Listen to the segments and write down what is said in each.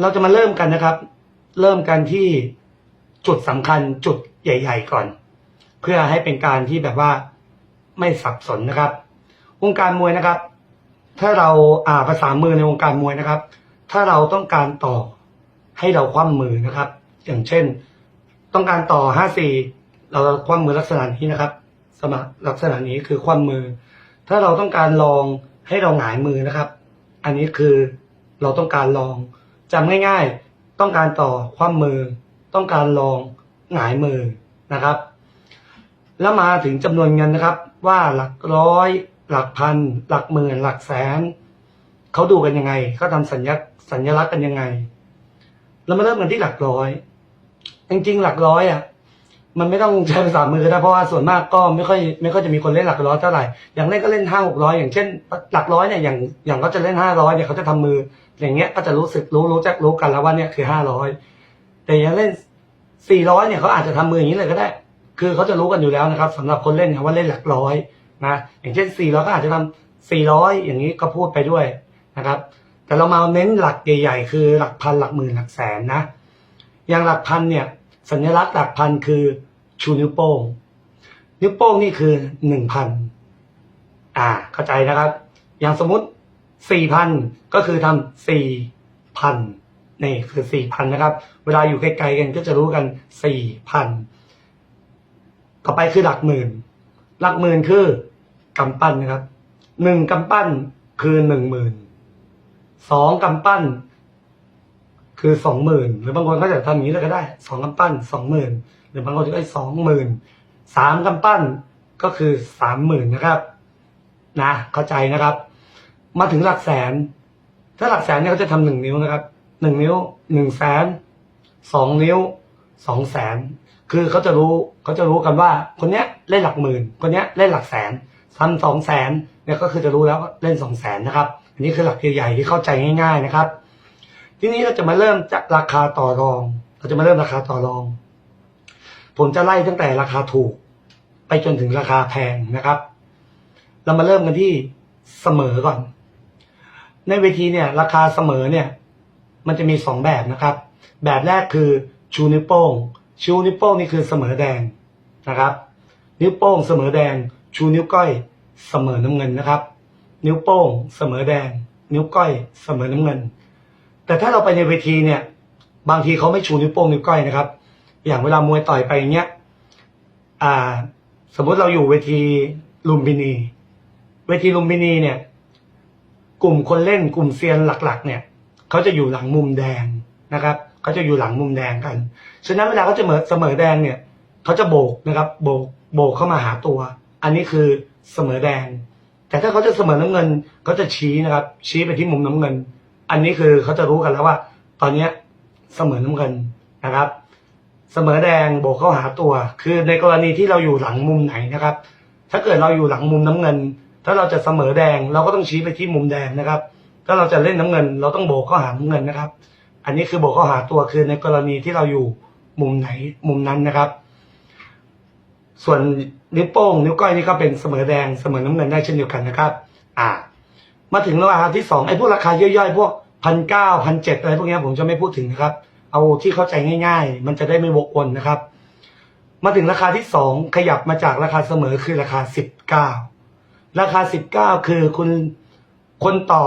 เราจะมาเริ่มกันนะครับ เริ่มกันที่จุดสำคัญจุดใหญ่ ๆ ก่อน เพื่อให้เป็นการที่แบบว่าไม่สับสนนะครับ วงการมวยนะครับ ถ้าเราอ่าภาษามือในวงการมวยนะครับ ถ้าเราต้องการต่อให้เราคว่ำมือนะครับ อย่างเช่น ต้องการต่อห้าสี่เราคว่ำมือลักษณะนี้นะครับ สมลักษณะนี้คือคว่ำมือ ถ้าเราต้องการลองให้เราหงายมือนะครับ อันนี้คือเราต้องการลอง จำง่ายๆ ต้องการต่อความมือ ต้องการลองหงายมือนะครับ แล้วมาถึงจำนวนเงินนะครับ ว่าหลักร้อย หลักพัน หลักหมื่น หลักแสนเขาดูกันยังไงเขาทำสัญญาสัญลักษณ์กันยังไง แล้วมาเริ่มกันที่หลักร้อย จริงๆ หลักร้อยอะ มันไม่ต้องใช้ภาษามือก็ได้เพราะว่าส่วนมากก็ไม่ค่อยไม่ค่อยจะมีคนเล่นหลักร้อยเท่าไหร่อย่างเล่นก็เล่นห้าหกร้อยอย่างเช่น หลักร้อยเนี่ยอย่างอย่างเขาจะเล่นห้าร้อยเนี่ยเขาจะทำมือ อย่างเงี้ยก็จะรู้สึกรู้รู้จักรู้กันแล้วว่าเนี่ยคือห้าร้อยแต่อย่างเล่นสี่ร้อยเนี่ยเขาอาจจะทำมืออย่างนี้เลยก็ได้ คือเขาจะรู้กันอยู่แล้วนะครับสำหรับคนเล่นเนี่ยว่าเล่นหลักร้อยนะอย่างเช่นสี่ร้อยก็อาจจะทำสี่ร้อยอย่างนี้ก็พูดไปด้วยนะครับ แต่เรามาเน้นหลักใหญ่ๆ คือหลักพันหลักหมื่นหลักแสนนะอย่างหลักพันเนี่ยสัญลักษณ์หลักพันคือ ชูนิ้วโป้ง นิ้วโป้งนี่คือหนึ่งพันอ่า เข้าใจนะครับ อย่างสมมติสี่พันก็คือทำสี่พันนี่คือสี่พันนะครับ เวลาอยู่ไกลๆกันก็จะรู้กันสี่พันต่อไปคือหลักหมื่น หลักหมื่นคือกำปั้นนะครับหนึ่งกำปั้นคือหนึ่งหมื่นสองกำปั้น คือสองหมื่นหรือบางคนก็จะทำอย่างนี้เลยก็ได้สองกำปั้นสองหมื่น รือบางคนก็ได้สองหมื่นสามกำปั้นก็คือสามหมื่นนะครับ นะ เข้าใจนะครับ มาถึงหลักแสน ถ้าหลักแสนเนี่ยเขาจะทำหนึ่งนิ้วนะครับหนึ่งนิ้วหนึ่งแสนสองนิ้วสองแสนคือเขาจะรู้เขาจะรู้กันว่า คนเนี้ยเล่นหลักหมื่น คนเนี้ยเล่นหลักแสนทำสองแสนเนี่ยก็คือจะรู้แล้วเล่นสองแสนนะครับ อันนี้คือหลักใหญ่ๆที่เข้าใจง่าย ๆนะครับ ทีนี้เราจะมาเริ่มจากราคาต่อรอง เราจะมาเริ่มราคาต่อรอง ผมจะไล่ตั้งแต่ราคาถูก ไปจนถึงราคาแพงนะครับ เรามาเริ่มกันที่เสมอก่อน ในเวทีเนี่ย ราคาเสมอเนี่ย มันจะมีสองแบบนะครับ แบบแรกคือชูนิ้วโป้ง ชูนิ้วโป้งนี่คือเสมอแดงนะครับ นิ้วโป้งเสมอแดง ชูนิ้วก้อย เสมอน้ำเงินนะครับ นิ้วโป้ง เสมอแดง นิ้วก้อย เสมอน้ำเงิน แต่ถ้าเราไปในเวทีเนี่ย บางทีเขาไม่ชูนิ้วโป้งนิ้วก้อยนะครับ อย่างเวลามวยต่อยไปอย่างเงี้ยอ่า สมมติเราอยู่เวทีลุมพินี เวทีลุมพินีเนี่ย กลุ่มคนเล่นกลุ่มเซียนหลัก ๆ เนี่ยเขาจะอยู่หลังมุมแดงนะครับเขาจะอยู่หลังมุมแดงกันฉะนั้นเวลาเขาจะเสมอแดงเนี่ยเขาจะโบกนะครับ โบกโบกเข้ามาหาตัว อันนี้คือเสมอแดง แต่ถ้าเขาจะเสมอน้ำเงินเขาจะชี้นะครับ ชี้ไปที่มุมน้ำเงิน อันนี้คือเขาจะรู้กันแล้วว่า ตอนเนี้ยเสมอน้ำเงินนะครับ เสมอแดงโบกเข้าหาตัว คือในกรณีที่เราอยู่หลังมุมไหนนะครับ ถ้าเกิดเราอยู่หลังมุมน้ำเงิน ถ้าเราจะเสมอแดงเราก็ต้องชี้ไปที่มุมแดงนะครับ ถ้าเราจะเล่นน้ำเงิน เราต้องโบกเข้าหาน้ำเงินนะครับ อันนี้คือโบกเข้าหาตัวคือในกรณีที่เราอยู่มุมไหนมุมนั้นนะครับ ส่วนนิ้วโป้งนิ้วก้อยนี่ก็เป็นเสมอแดงเสมอน้ำเงินได้เช่นเดียวกันนะครับ อ่า มาถึงราคาที่สองไอ้พวกราคาย่อยๆพวกพันเก้าพันเจ็ดอะไรพวกนี้ผมจะไม่พูดถึงนะครับ เอาที่เข้าใจง่าย ๆ มันจะได้ไม่วกวนนะครับ มาถึงราคาที่สองขยับมาจากราคาเสมอคือราคาสิบเก้าราคาสิบเก้าคือคุณคนต่อ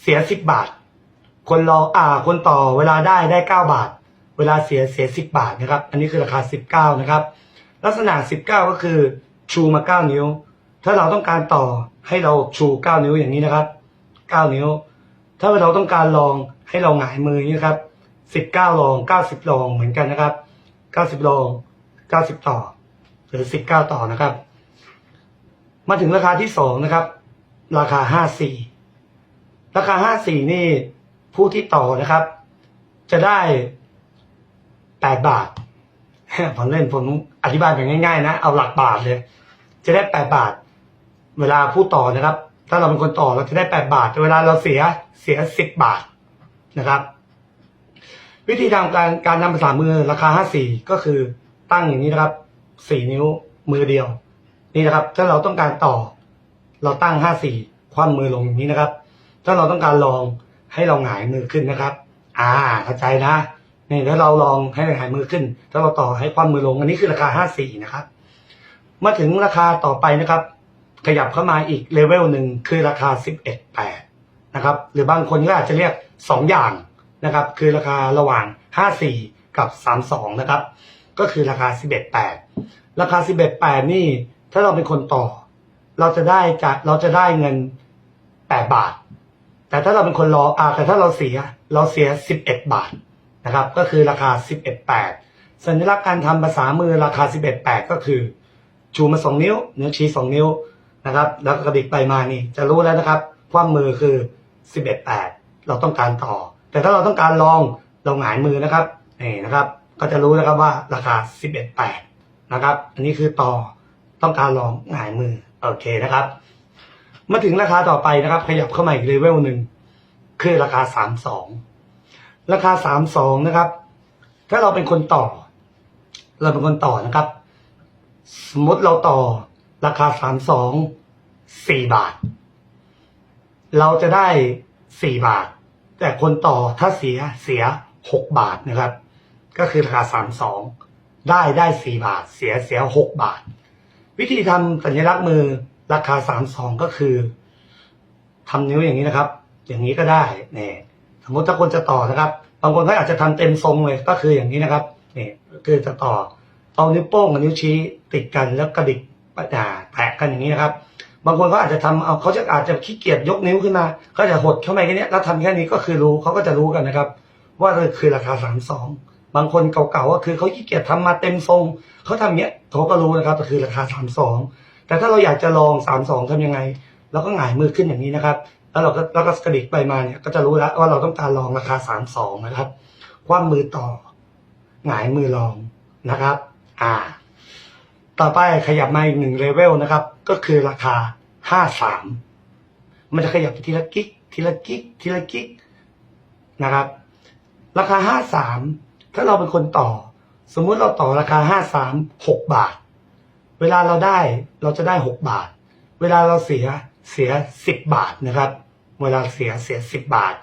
เสียสิบบาท คนรออ่า คนต่อเวลาได้ได้เก้าบาท เวลาเสียเสียสิบบาทนะครับ อันนี้คือราคาสิบเก้านะครับ ลักษณะสิบเก้าก็คือชูมาเก้านิ้ว ถ้าเราต้องการต่อให้เราชูเก้านิ้วอย่างนี้นะครับเก้านิ้ว ถ้าเราต้องการลองให้เราหงายมือนี้ครับ สิบเก้าลองเก้าสิบลองเหมือนกันนะครับเก้าสิบลองเก้าสิบต่อ หรือสิบเก้าต่อนะครับ มาถึงราคาที่สองนะครับ ราคาห้าสี่ราคาห้าสี่นี่ผู้ที่ต่อนะครับ จะได้แปดบาทผมเล่นผมอธิบายแบบง่ายๆ นะ เอาหลักบาทเลย จะได้แปดบาท เวลาผู้ต่อนะครับ ถ้าเราเป็นคนต่อเราจะได้แปดบาทแต่เวลาเราเสียเสียสิบบาทนะครับ วิธีทำการการทำภาษามือราคาห้าสี่ก็คือตั้งอย่างนี้นะครับสี่นิ้วมือเดียว นี่นะครับ ถ้าเราต้องการต่อ เราตั้งห้าสี่คว่ำมือลงอย่างนี้นะครับ ถ้าเราต้องการลองให้เราหงายมือขึ้นนะครับ อ่าเข้าใจนะนี่ถ้าเราลองให้หงายมือขึ้น ถ้าเราต่อให้ความมือลง อันนี้คือราคาห้าสี่นะครับ มาถึงราคาต่อไปนะครับ ขยับเข้ามาอีกเลเวลหนึ่งคือราคาสิบเอ็ดแปดนะครับ หรือบางคนก็อาจจะเรียกสองอย่าง นะครับ คือราคาระหว่างห้าสี่กับสามสองนะครับ ก็คือราคาสิบเอ็ดแปดราคาสิบเอ็ดแปดนี่ ถ้าเราเป็นคนต่อ เราจะได้จากเราจะได้เงินแปดบาท แต่ถ้าเราเป็นคนรออ่าแต่ถ้าเราเสีย เราเสียสิบเอ็ดบาทนะครับ ก็คือราคาสิบเอ็ดแปดสัญลักษณ์การทำภาษามือราคาสิบเอ็ดแปดก็คือ ชูมาสองนิ้ว นิ้วชี้สองนิ้วนะครับ แล้วก็กระดิกไปมานี่ จะรู้แล้วนะครับ ความมือคือสิบเอ็ดแปดเราต้องการต่อ แต่ถ้าเราต้องการลองเราหงายมือนะครับนี่นะครับ ก็จะรู้นะครับว่าราคาสิบเอ็ดแปดนะครับ อันนี้คือต่อต้องการลองหงายมือโอเคนะครับ มาถึงราคาต่อไปนะครับ ขยับเข้ามาอีกเลเวลหนึ่งคือราคาสามสองราคาสามสองนะครับ ถ้าเราเป็นคนต่อ เราเป็นคนต่อนะครับ สมมติเราต่อราคาสามสองสี่บาท เราจะได้สี่บาท แต่คนต่อถ้าเสียเสียหกบาทนะครับ ก็คือราคาสามสองได้ได้สี่บาท เสียเสียหกบาท วิธีทำสัญลักษณ์มือราคาสามสองก็คือทำนิ้วอย่างนี้นะครับ อย่างนี้ก็ได้เนี่ยสมมติถ้าคนจะต่อนะครับ บางคนเขาอาจจะทำเต็มทรงเลยก็คืออย่างนี้นะครับเนี่คือจะต่อเอานิ้วโป้งกับนิ้วชี้ติดกันแล้วกระดิกอ่าแตะกันอย่างนี้นะครับ บางคนเขาอาจจะทำเอาเขาจะอาจจะขี้เกียจยกนิ้วขึ้นมาเขาจะหดเข้าไปแค่นี้แล้วทำแค่นี้ก็คือรู้เขาก็จะรู้กันนะครับ ว่าเออคือราคาสามสองบางคนเก่าๆก็คือเขาขี้เกียจทำมาเต็มทรงเขาทำเนี้ยเขาก็รู้นะครับก็คือราคาสามสองแต่ถ้าเราอยากจะลองสามสองทำยังไงเราก็หงายมือขึ้นอย่างนี้นะครับ แล้วเราก็แล้วก็กระดิกไปมาเนี่ยก็จะรู้แล้วว่าเราต้องการลองราคาสามสองนะครับคว่ำมือต่อหงายมือลองนะครับ อ่า ต่อไปขยับมาอีกหนึ่งเลเวลนะครับ ก็คือราคาห้าสามมันจะขยับไปทีละกิ๊กทีละกิ๊กทีละกิ๊กนะครับ ราคาห้าสามถ้าเราเป็นคนต่อ สมมุติเราต่อราคาห้าสามหกบาท เวลาเราได้เราจะได้หกบาท เวลาเราเสียเสียสิบบาทนะครับ เวลาเสียเสียสิบบาท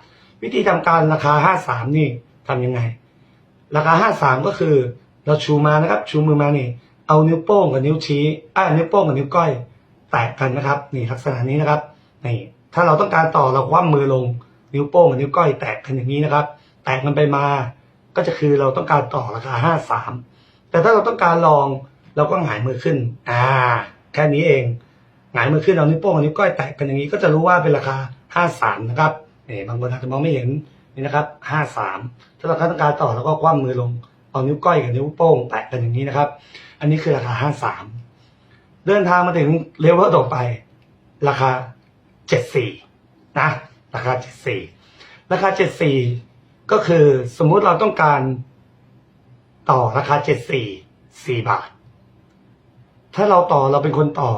วิธีทำการราคาห้าสามนี่ทำยังไง ราคาห้าสามก็คือ เราชูมานะครับ ชูมือมานี่ เอานิ้วโป้งกับนิ้วชี้อ่านิ้วโป้งกับนิ้วก้อย แตะกันนะครับนี่ลักษณะนี้นะครับนี่ถ้าเราต้องการต่อเราคว่ำมือลงนิ้วโป้งกับนิ้วก้อยแตะกันอย่างนี้นะครับ แตะกันไปมาก็จะคือเราต้องการต่อราคาห้าสามแต่ถ้าเราต้องการลองเราก็หงายมือขึ้น อ่า แค่นี้เองหงายมือขึ้นเอานิ้วโป้งกับนิ้วก้อยแตะกันอย่างนี้ก็จะรู้ว่าเป็นราคาห้าสามนะครับนี่บางคนอาจจะมองไม่เห็นนี่นะครับห้าสามถ้าเราต้องการต่อเราก็คว่ำมือลงเอานิ้วก้อยกับนิ้วโป้งแตะกันอย่างนี้นะครับ อันนี้คือราคาห้าสาม เดินทางมาถึงเลเวลต่อไป ราคาเจ็ดสี่นะ ราคาเจ็ดสี่ราคาเจ็ดสี่ก็คือสมมุติเราต้องการต่อราคาเจ็ดสี่สี่บาท ถ้าเราต่อเราเป็นคนต่อ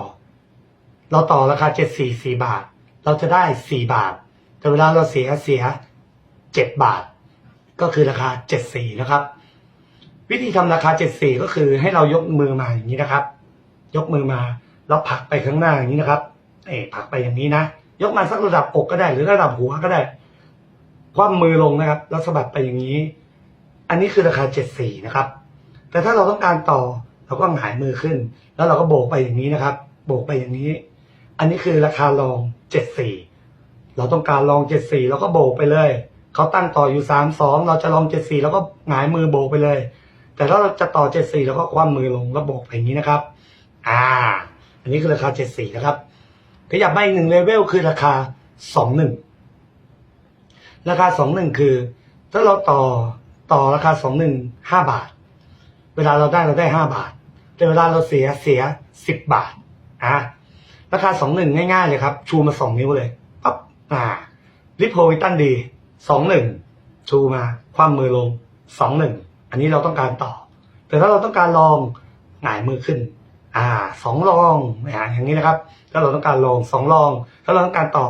เราต่อราคาเจ็ดสี่สี่บาท เราจะได้สี่บาท แต่เวลาเราเสียเสียเจ็ดบาท ก็คือราคาเจ็ดสี่นะครับ วิธีทำราคาเจ็ดสี่ก็คือให้เรายกมือมาอย่างนี้นะครับ ยกมือมาแล้วผลักไปข้างหน้าอย่างนี้นะครับ เอ๋ผลักไปอย่างนี้นะ ยกมาสักระดับอกก็ได้ หรือระดับหัวก็ได้ คว่ำมือลงนะครับ แล้วสะบัดไปอย่างนี้ อันนี้คือราคาเจ็ดสี่นะครับ แต่ถ้าเราต้องการต่อเราก็หงายมือขึ้น แล้วเราก็โบกไปอย่างนี้นะครับ โบกไปอย่างนี้ อันนี้คือราคาลองเจ็ดสี่เราต้องการลองเจ็ดสี่เราก็โบกไปเลยเขาตั้งต่ออยู่สามสองเราจะลองเจ็ดสี่เราก็หงายมือโบกไปเลย แต่ถ้าเราจะต่อเจ็ดสี่เราก็คว่ำมือลงแล้วโบกไปอย่างนี้นะครับ อ่า อันนี้คือราคาเจ็ดสี่นะครับ ขยับมาอีกหนึ่งเลเวลคือราคาสองหนึ่งราคาสองหนึ่งคือ ถ้าเราต่อต่อราคาสองหนึ่งห้าบาท เวลาเราได้เราได้ห้าบาท แต่เวลาเราเสียเสียสิบบาทอะราคาสองหนึ่งง่ายๆเลยครับ ชูมาสองนิ้วเลยปั๊บอ่าริโพวิตันดีสองหนึ่งชูมา คว่ำมือลงสองหนึ่งอันนี้เราต้องการต่อ แต่ถ้าเราต้องการลองหงายมือขึ้น อ่าสองลองอ่าอย่างนี้นะครับ ถ้าเราต้องการลงสองลอง ถ้าเราต้องการต่อ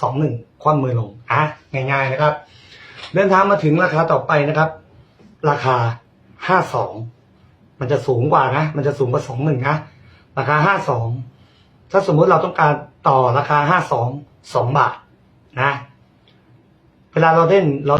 สองหนึ่งคว่ำมือลงอะง่าย ๆนะครับ เดินทางมาถึงราคาต่อไปนะครับ ราคาห้าสองมันจะสูงกว่านะ มันจะสูงกว่าสองหนึ่งนะราคาห้าสองถ้าสมมุติเราต้องการต่อราคาห้าสองสองบาทนะ เวลาเราเล่นเรา